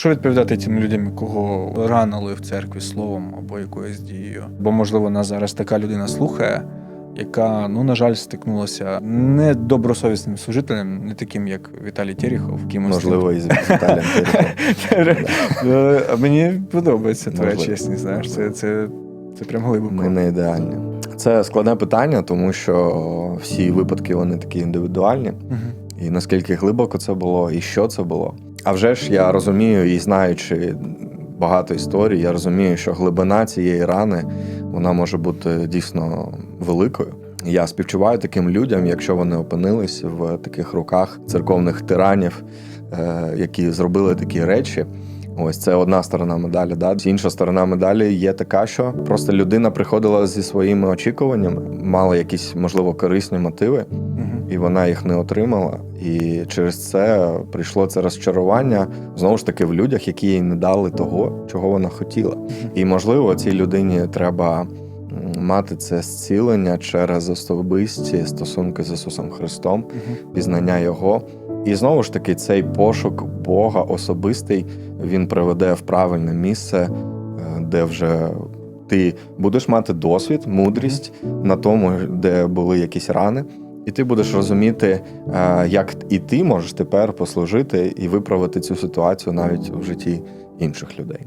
Що відповідати тим людям, кого ранили в церкві словом або якоюсь дією? Бо, можливо, нас зараз така людина слухає, яка, ну, на жаль, стикнулася не добросовісним служителем, не таким, як Віталій Терехов, кимось. Можливо, і з Віталієм Тереховим. Мені подобається твоя чесність, знаєш, це, це, це прям глибоко. Ми не ідеальні. Це складне питання, тому що всі випадки вони такі індивідуальні. І наскільки глибоко це було, і що це було. А вже ж я розумію і знаючи багато історій, я розумію, що глибина цієї рани вона може бути дійсно великою. Я співчуваю таким людям, якщо вони опинились в таких руках церковних тиранів, е, які зробили такі речі. Ось це одна сторона медалі. Да? Інша сторона медалі є така, що просто людина приходила зі своїми очікуваннями, мала якісь можливо корисні мотиви. І вона їх не отримала. І через це прийшло це розчарування знову ж таки в людях, які їй не дали того, чого вона хотіла. І можливо, цій людині треба мати це зцілення через особисті стосунки з Ісусом Христом, пізнання Його. І знову ж таки, цей пошук Бога особистий він приведе в правильне місце, е, де вже ти будеш мати досвід, мудрість на тому, де були якісь рани, і ти будеш розуміти, е, як і ти можеш тепер послужити і виправити цю ситуацію навіть в житті інших людей.